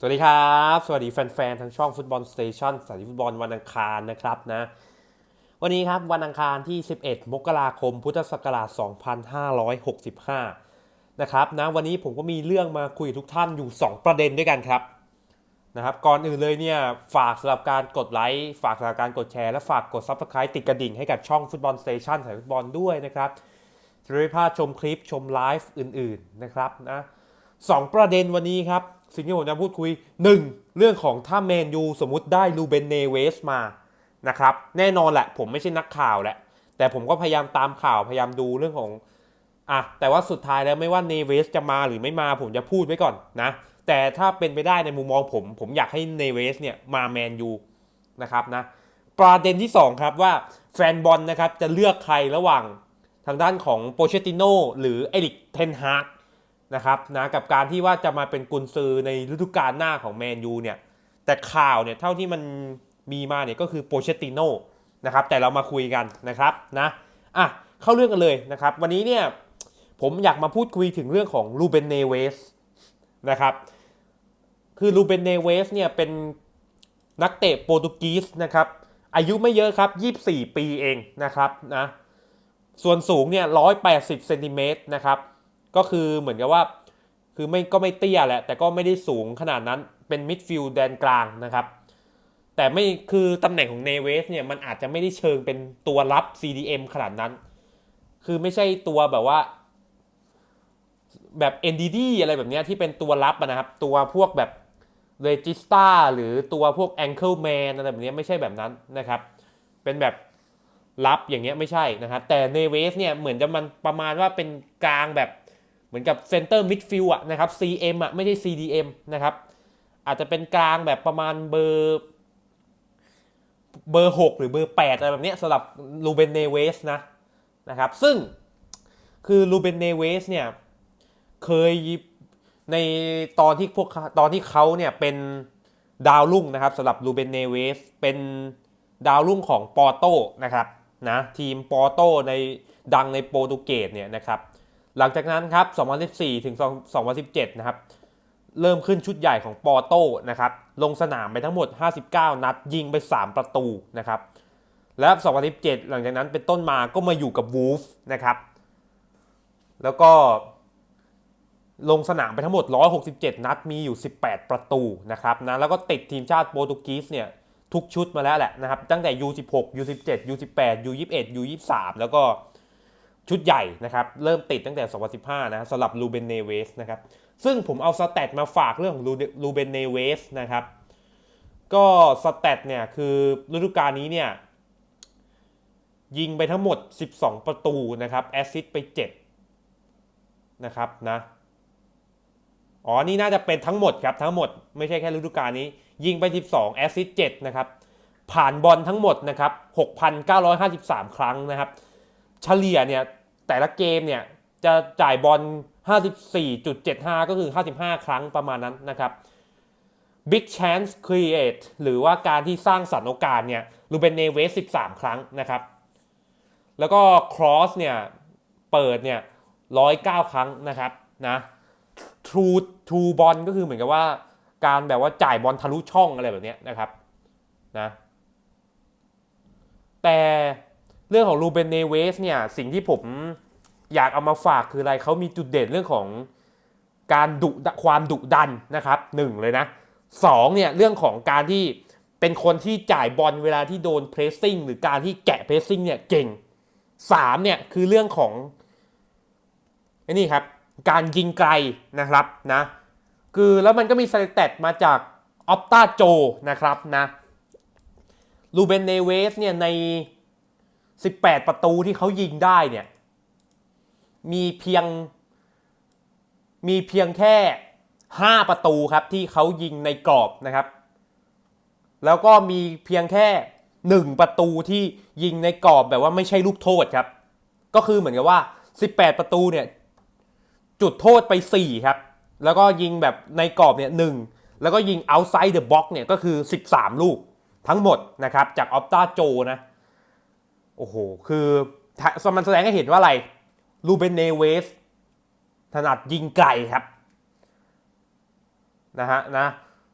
สวัสดีครับ สวัสดีแฟนๆทางช่องฟุตบอลสเตชันสายฟุตบอลวันอังคารนะครับนะ วันนี้ครับวันอังคารที่ 11 มกราคม พุทธศักราช 2565 นะครับนะวันนี้ผมก็มีเรื่องมาคุยทุกท่านอยู่ 2 ประเด็นด้วยกันครับนะครับ ก่อนอื่นเลยเนี่ยฝากสำหรับการกดไลค์ฝากสำหรับการกดแชร์และฝากกด Subscribe ติดกระดิ่งให้กับช่องฟุตบอลสเตชันสายฟุตบอลด้วยนะครับจะได้พลาดชมคลิปชมไลฟ์อื่นๆนะครับนะ สองประเด็นวันนี้ครับ สิ่งที่ผมจะพูดคุย 1. เรื่องของถ้าแมนยูสมมติได้ลูเบนเนเวสมานะครับแน่นอนแหละผมไม่ใช่นักข่าวแหละ แต่ผมก็พยายามตามข่าวพยายามดูเรื่องของอะแต่ว่าสุดท้ายแล้วไม่ว่าเนเวสจะมาหรือไม่มาผมจะพูดไว้ก่อนนะแต่ถ้าเป็นไปได้ในมุมมองผม ผมอยากให้เนเวสเนี่ยมาแมนยูนะครับนะประเด็นที่ 2 ครับว่าแฟนบอลนะครับจะเลือกใครระหว่างทางด้านของโปเชติโนหรือเอริกเทนฮาก นะครับนะกับการที่ว่าจะมาเป็นกุนซือในฤดูกาลหน้าของแมนยูเนี่ยแต่ข่าวเนี่ยเท่าที่มันมีมาเนี่ยก็คือโปเชติโนนะครับแต่เรามาคุยกันนะครับนะอะเข้าเรื่องกันเลยนะครับ วันนี้เนี่ยผมอยากมาพูดคุยถึงเรื่องของลูเบนเนเวสนะครับคือลูเบนเนเวสเนี่ยเป็นนักเตะโปรตุเกสนะครับอายุไม่เยอะครับ 24 ปีเองนะครับนะส่วนสูงเนี่ย 180 เซนติเมตรนะครับ ก็คือเหมือนกับว่า คือไม่ก็ไม่เตี้ยแหละ แต่ก็ไม่ได้สูงขนาดนั้นเป็นมิดฟิลด์แดนกลางนะครับ แต่ไม่คือตำแหน่งของเนเวสเนี่ยมันอาจจะไม่ได้เชิงเป็นตัวรับ CDM ขนาดนั้น คือไม่ใช่ตัวแบบว่า แบบ NDD อะไรแบบเนี้ยที่เป็นตัวรับนะครับ ตัวพวกแบบเรจิสตาหรือตัวพวก Ankle Man อะไรแบบเนี้ยไม่ใช่แบบนั้นนะครับ เป็นแบบรับอย่างเงี้ยไม่ใช่นะครับแต่เนเวสเนี่ยเหมือนจะมันประมาณว่าเป็นกลางแบบ เหมือนกับเซนเตอร์มิดฟิลด์อะนะครับ CM อะไม่ใช่ CDM นะครับ อาจจะเป็นกลางแบบประมาณเบอร์เบอร์ 6 หรือเบอร์ 8 อะไรแบบนี้สำหรับลูเบนเนเวสนะนะครับ ซึ่งคือลูเบนเนเวสเนี่ยเคยในตอนที่พวกตอนที่เขาเนี่ยเป็นดาวรุ่งนะครับสำหรับลูเบนเนเวสเป็นดาวรุ่งของปอร์โตนะครับนะทีมปอร์โตในดังในโปรตุเกสเนี่ยนะครับ หลังจากนั้นครับ 2014 ถึง 2017 นะครับ เริ่มขึ้นชุดใหญ่ของปอร์โตนะครับ ลงสนามไปทั้งหมด 59 นัด ยิงไป 3 ประตูนะครับ และ 2017 หลังจากนั้นเป็นต้นมาก็มาอยู่กับวูฟนะครับ แล้วก็ลงสนามไปทั้งหมด 167 นัด มีอยู่ 18 ประตูนะครับนะ แล้วก็ติดทีมชาติโปรตุเกสเนี่ยทุกชุดมาแล้วแหละนะครับ ตั้งแต่ U16 U17 U18 U21 U23 แล้วก็ ชุดใหญ่นะครับ เริ่มติดตั้งแต่ 2015 นะสำหรับลูเบนเนเวสนะครับ ซึ่งผมเอาสแตทมาฝากเรื่องของลูเบนเนเวสนะครับ ก็สแตทเนี่ยคือฤดูกาลนี้เนี่ยยิงไปทั้งหมด 12 ประตูนะครับ แอสซิสต์ไป 7 นะครับนะอ๋อ นี่น่าจะเป็นทั้งหมดครับ ทั้งหมดไม่ใช่แค่ฤดูกาลนี้ ยิงไป 12 แอสซิส7นะครับ ผ่านบอลทั้งหมดนะครับ 6,953 ครั้งนะครับ เฉลี่ยเนี่ยแต่ละเกมเนี่ยจะจ่ายบอล 54.75 ก็คือ 55 ครั้งประมาณนั้นนะครับ Big Chance Create หรือว่าการที่สร้างสรรค์โอกาสเนี่ยลูเบนเนเวส 13 ครั้งนะครับ แล้วก็ Cross เนี่ยเปิดเนี่ย 109 ครั้งนะครับนะ True True Ball ก็คือเหมือนกับว่าการแบบว่าจ่ายบอลทะลุช่องอะไรแบบเนี้ยนะครับนะแต่ เรื่องของลูเบนเนเวสเนี่ยสิ่งที่ผมอยากเอามาฝากคืออะไรเขามีจุดเด่นเรื่องของการดุความดุดันนะครับหนึ่งเลยนะสองเนี่ยเรื่องของการที่เป็นคนที่จ่ายบอลเวลาที่โดนเพรสซิ่งหรือการที่แกะเพรสซิ่งเนี่ยเก่งสามเนี่ยคือเรื่องของไอ้นี่ครับการยิงไกลนะครับนะคือแล้วมันก็มีสเตตมาจากออปตาโจนะครับนะลูเบนเนเวสเนี่ยใน 18 ประตูที่เขายิงได้เนี่ยมีเพียงมีเพียงแค่ 5 ประตูครับที่เขายิงในกรอบนะครับ แล้วก็มีเพียงแค่ 1 ประตูที่ยิงในกรอบแบบว่าไม่ใช่ลูกโทษครับ ก็คือเหมือนกับว่า 18 ประตูเนี่ยจุดโทษไป 4 ครับ แล้วก็ยิงแบบในกรอบเนี่ยหแล้วก็ยิง outside the box เนี่ยก็คือ 13 ลูกทั้งหมดนะครับจากออปตาโจนะ โอ้โห คือมันแสดงให้เห็นว่าอะไรลูเบนเนเวสถนัดยิงไกลครับนะฮะนะ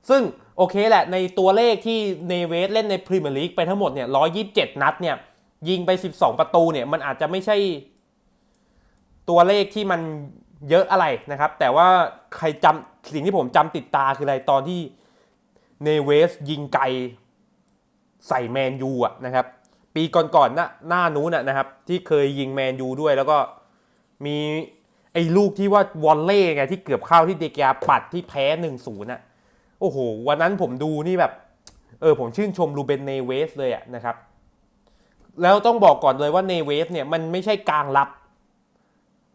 ซึ่งโอเคแหละในตัวเลขที่เนเวสเล่นในพรีเมียร์ลีกไปทั้งหมดเนี่ย127 นัดเนี่ยยิงไป 12 ประตูเนี่ยมันอาจจะไม่ใช่ตัวเลขที่มันเยอะอะไรนะครับ แต่ว่าใครจำสิ่งที่ผมจำติดตาคืออะไรตอนที่เนเวสยิงไกลใส่แมนยูอะนะครับ ปีก่อนๆน้าหน้านู้นนะครับ ที่เคยยิงแมนยูด้วยแล้วก็มีไอ้ลูกที่ว่าวอลเล่ไงที่เกือบเข้าที่เดกยาปัดที่แพ้หนึ่งศูนย์ะโอ้โห วันนั้นผมดูนี่แบบ เออผมชื่นชมรูเบนเนเวสเลยอะนะครับ แล้วต้องบอกก่อนเลยว่าเนเวสเนี่ยมันไม่ใช่กลางรับ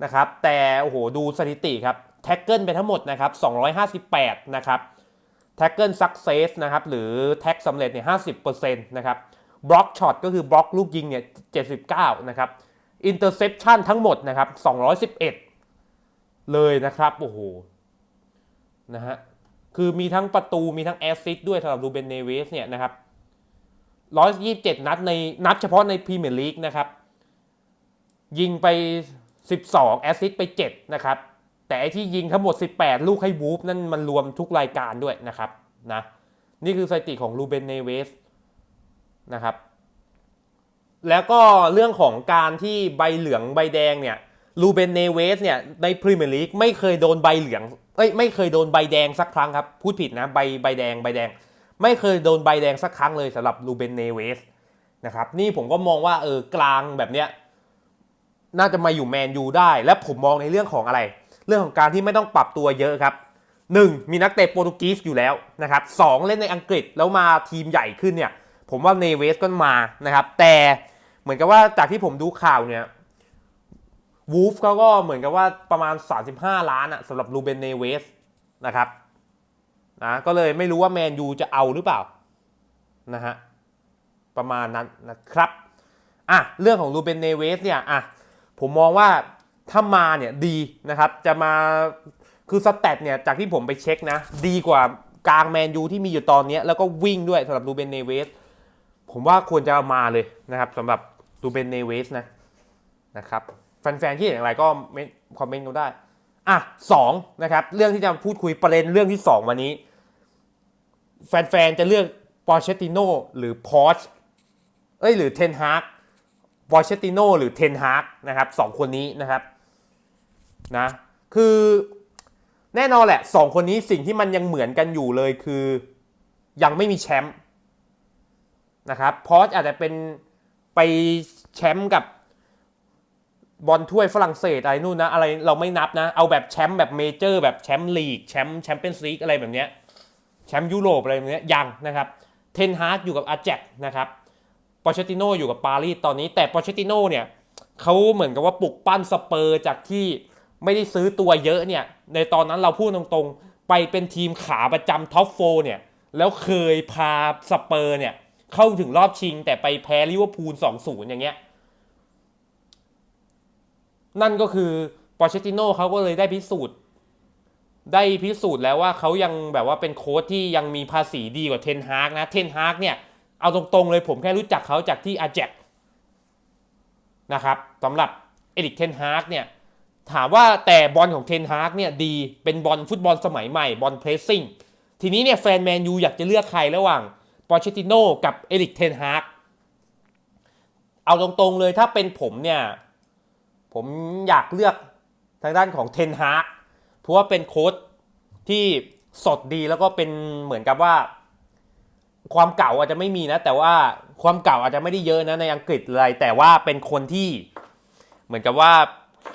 นะครับ แต่โอ้โหดูสถิติครับแท็กเกิลไปทั้งหมดนะครับ 258 นะครับแท็กเกิลสักเซสนะครับ หรือแท็กสำเร็จเนี่ย50%นะครับ บล็อกช็อตก็คือบล็อกลูกยิงเนี่ย79 นะครับอินเตอร์เซปชันทั้งหมดนะครับ 211 เลยนะครับ โอ้โห นะฮะ คือมีทั้งประตูมีทั้งแอสซิสด้วยสำหรับรูเบนเนเวสเนี่ยนะครับ 127 นัดในนับเฉพาะในพรีเมียร์ลีกนะครับ ยิงไป 12 แอสซิสไป 7 นะครับ แต่ไอที่ยิงทั้งหมด 18 ลูกให้วูฟนั่นมันรวมทุกรายการด้วยนะครับ นะ นี่คือสถิติของรูเบนเนเวส นะครับ แล้วก็เรื่องของการที่ใบเหลืองใบแดงเนี่ยรูเบนเนเวสเนี่ยในพรีเมียร์ลีกไม่เคยโดนใบเหลืองเอ้ยไม่เคยโดนใบแดงสักครั้งครับพูดผิดนะใบใบแดงใบแดง ไม่เคยโดนใบแดงสักครั้งเลยสำหรับรูเบนเนเวสนะครับนี่ผมก็มองว่าเออกลางแบบเนี้ยน่าจะมาอยู่แมนยูได้ และผมมองในเรื่องของอะไร เรื่องของการที่ไม่ต้องปรับตัวเยอะครับ 1. มีนักเตะโปรตุเกสอยู่แล้วนะครับสเล่นในอังกฤษแล้วมาทีมใหญ่ขึ้นเนี่ย ผมว่าเนเวสก็มานะครับ แต่เหมือนกับว่าจากที่ผมดูข่าวเนี่ยวูฟเขาก็เหมือนกับว่าประมาณ 35 ล้านอะสำหรับรูเบนเนเวสนะครับนะก็เลยไม่รู้ว่าแมนยูจะเอาหรือเปล่านะฮะประมาณนั้นนะครับอะเรื่องของรูเบนเนเวสเนี่ยอะผมมองว่าถ้ามาเนี่ยดีนะครับ จะมาคือสแตทเนี่ยจากที่ผมไปเช็คนะ ดีกว่ากลางแมนยูที่มีอยู่ตอนนี้แล้วก็วิ่งด้วยสำหรับรูเบนเนเวส ผมว่าควรจะามาเลยนะครับสำหรับรูเบนเนเวสนะนะครับแฟนๆที่เห็นอะไรก็คอมเมนต์กันได้อะสองนะครับเรื่องที่จะพูดคุยประเด็นเรื่องที่สองวันนี้ แฟนๆ จะเลือกปอร์เชติโนหรือพอชเอ้ยหรือเทนฮาร์กปอร์เชติโนหรือเทนฮาร์กนะครับสองคนนี้นะครับนะคือแน่นอนแหละสองคนนี้สิ่งที่มันยังเหมือนกันอยู่เลยคือ ยังไม่มีแชมป์ นะครับพอชอาจจะเป็นไปแชมป์กับบอลถ้วยฝรั่งเศสอะไรนู่นนะอะไรเราไม่นับนะ เอาแบบแชมป์แบบเมเจอร์แบบแชมป์ลีกแชมป์แชมเปี้ยนส์ลีกอะไรแบบเนี้ยแชมป์ยุโรปอะไรแบบเนี้ยยังนะครับเทนฮาร์กอยู่กับอาแจกนะครับปอเชติโนอยู่กับปารีสตอนนี้ แต่ปอเชติโนเนี่ยเขาเหมือนกับว่าปลุกปั้นสเปอร์จากที่ไม่ได้ซื้อตัวเยอะเนี่ยในตอนนั้นเราพูดตรงๆ ไปเป็นทีมขาประจำท็อปโฟเนี่ยแล้วเคยพาสเปอร์เนี่ย เข้าถึงรอบชิง แต่ไปแพ้ลิเวอร์พูล2-0อย่างเงี้ย นั่นก็คือปอเชติโนเขาก็เลยได้พิสูจน์ ได้พิสูจน์แล้วว่าเขายังแบบว่าเป็นโค้ชที่ยังมีภาษีดีกว่าเทนฮากนะ เทนฮากเนี่ย เอาตรงๆเลยผมแค่รู้จักเขาจากที่อาแจกนะครับสำหรับเอริกเทนฮากเนี่ยถามว่าแต่บอลของเทนฮากเนี่ยดีเป็นบอลฟุตบอลสมัยใหม่บอลเพรสซิ่งทีนี้เนี่ยแฟนแมนยูอยากจะเลือกใครระหว่าง ปอเชติโน่กับเอริกเทนฮากเอาตรงๆเลยถ้าเป็นผมเนี่ย ผมอยากเลือกทางด้านของเทนฮากเพราะว่าเป็นโค้ชที่สดดีแล้วก็เป็นเหมือนกับว่า ความเก่าอาจจะไม่มีนะ แต่ว่าความเก่าอาจจะไม่ได้เยอะนะในอังกฤษเลยแต่ว่าเป็นคนที่เหมือนกับว่า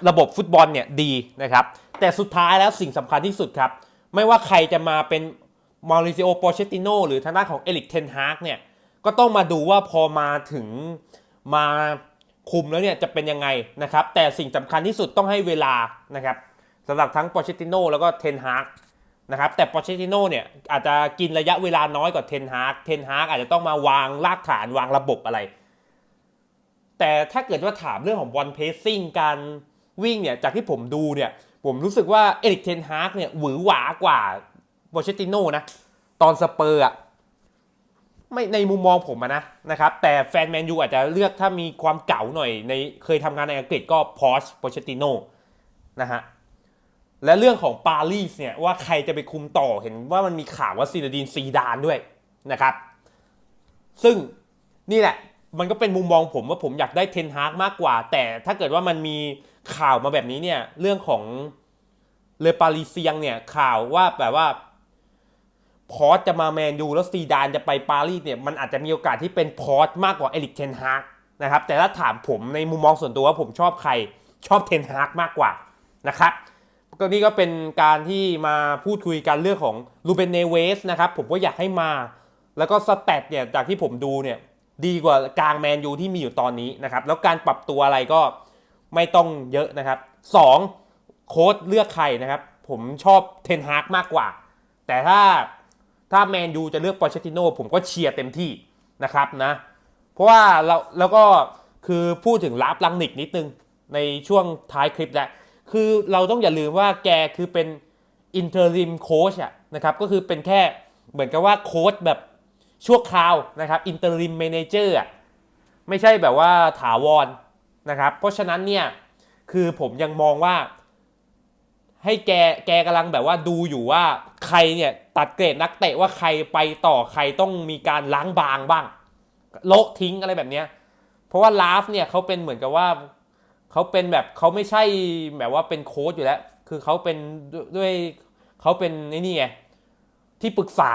ระบบฟุตบอลเนี่ยดีนะครับ แต่สุดท้ายแล้วสิ่งสำคัญที่สุดครับ ไม่ว่าใครจะมาเป็น มาริซิโอโปเชติโนหรือทางด้านของเอลิกเทนฮากเนี่ยก็ต้องมาดูว่าพอมาถึงมาคุมแล้วเนี่ยจะเป็นยังไงนะครับ แต่สิ่งสำคัญที่สุดต้องให้เวลานะครับสำหรับทั้งปอเชติโนแล้วก็เทนฮากนะครับแต่ปอเชติโนเนี่ยอาจจะกินระยะเวลาน้อยกว่าเทนฮากเทนฮากอาจจะต้องมาวางรากฐานวางระบบอะไร แต่ถ้าเกิดว่าถามเรื่องของบอลเพสซิ่งการวิ่งเนี่ยจากที่ผมดูเนี่ยผมรู้สึกว่าเอริกเทนฮากเนี่ยหวือหวากว่า ปอเชติโน่นะตอนสเปอร์อะไม่ในมุมมองผมนะนะครับ แต่แฟนแมนยูอาจจะเลือกถ้ามีความเก่าหน่อยในเคยทำงานในอังกฤษก็พอชโปเชติโนนะฮะและเรื่องของปารีสเนี่ยว่าใครจะไปคุมต่อเห็นว่ามันมีข่าวว่าซีนดีนซีดานด้วยนะครับ ซึ่งนี่แหละมันก็เป็นมุมมองผมว่าผมอยากได้เทนฮากมากกว่า แต่ถ้าเกิดว่ามันมีข่าวมาแบบนี้เนี่ยเรื่องของเลปารีเซียงเนี่ยข่าวว่าแบบว่า พอสจะมาแมนยูแล้วซีดานจะไปปารีสเนี่ยมันอาจจะมีโอกาสที่เป็นพอสมากกว่าเอริกเทนฮากนะครับแต่ถ้าถามผมในมุมมองส่วนตัวว่าผมชอบใครชอบเทนฮากมากกว่านะครับก็นี่ก็เป็นการที่มาพูดคุยกันเรื่องของลูเบนเนเวสนะครับผมก็อยากให้มา แล้วก็สแตทเนี่ยจากที่ผมดูเนี่ยดีกว่ากลางแมนยูที่มีอยู่ตอนนี้นะครับแล้วการปรับตัวอะไรก็ไม่ต้องเยอะนะครับสองโค้ดเลือกใครนะครับ ผมชอบเทนฮากมากกว่า แต่ถ้า ถ้าแมนยูจะเลือกปอเชติโนผมก็เชียร์เต็มที่นะครับนะ เพราะว่าเราแล้วก็คือพูดถึงลาฟลังนิกนิดนึงในช่วงท้ายคลิปแหล้วคือเราต้องอย่าลืมว่าแกคือเป็นอินเทอร์ริมโค้ชอะนะครับก็คือเป็นแค่เหมือนกับว่าโค้ชแบบชั่วคราวนะครับอินเตอร์ริมเมนเจอร์อะไม่ใช่แบบว่าถาวรนะครับ เพราะฉะนั้นเนี่ยคือผมยังมองว่า ให้แกแกกำลังแบบว่าดูอยู่ว่าใครเนี่ยตัดเกรดนักเตะว่าใครไปต่อใครต้องมีการล้างบางบ้าง โละทิ้งอะไรแบบเนี้ยเพราะว่าลาฟเนี่ยเขาเป็นเหมือนกับว่าเขาเป็นแบบเขาไม่ใช่แบบว่าเป็นโค้ชอยู่แล้ว คือเขาเป็นด้วยเขาเป็นไอ้นี่ไงที่ปรึกษา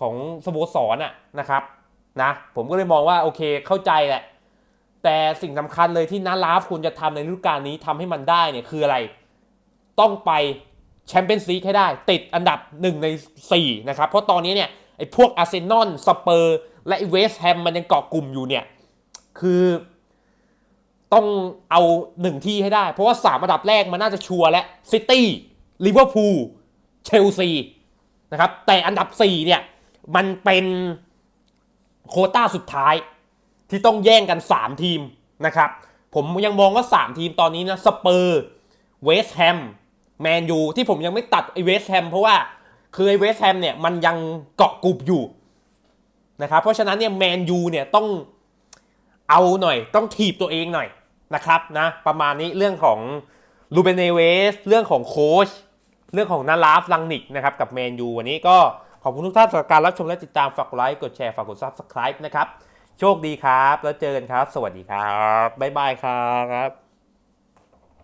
ของสโมสรอะนะครับนะผมก็เลยมองว่าโอเคเข้าใจแหละแต่สิ่งสำคัญเลยที่นาลาฟควรจะทำในฤดูกาลนี้ทำให้มันได้เนี่ยคืออะไร ต้องไปแชมเปี้ยนส์ลีกให้ได้ ติดอันดับ 1 ใน 4 นะครับ เพราะตอนนี้เนี่ยไอ้พวกอาร์เซนอลสเปอร์และเวสต์แฮมมันยังเกาะกลุ่มอยู่เนี่ย คือต้องเอาหนึ่งที่ให้ได้ เพราะว่า3อันดับแรกมันน่าจะชัวร์และซิตี้ลิเวอร์พูลเชลซีนะครับ แต่อันดับ 4 เนี่ย มันเป็นโคต้าสุดท้าย ที่ต้องแย่งกัน 3 ทีมนะครับ ผมยังมองว่า 3 ทีมตอนนี้นะสเปอร์เวสต์แฮม แมนยูที่ผมยังไม่ตัดไอเวสแฮมเพราะว่าคือไอเวสแฮมเนี่ยมันยังเกาะกลุ่มอยู่นะครับเพราะฉะนั้นเนี่ยแมนยูเนี่ยต้องเอาหน่อย ต้องถีบตัวเองหน่อยนะครับนะประมาณนี้เรื่องของลูเบเนเวสเรื่องของโค้ชเรื่องของนาลาฟลังนิกนะครับกับแมนยูวันนี้ก็ขอบคุณทุกท่านสำหรับการรับชมและติดตามฝากกดไลค์กดแชร์ฝากกด subscribe นะครับ โชคดีครับ แล้วเจอกันครับ สวัสดีครับ บ๊ายบายครับ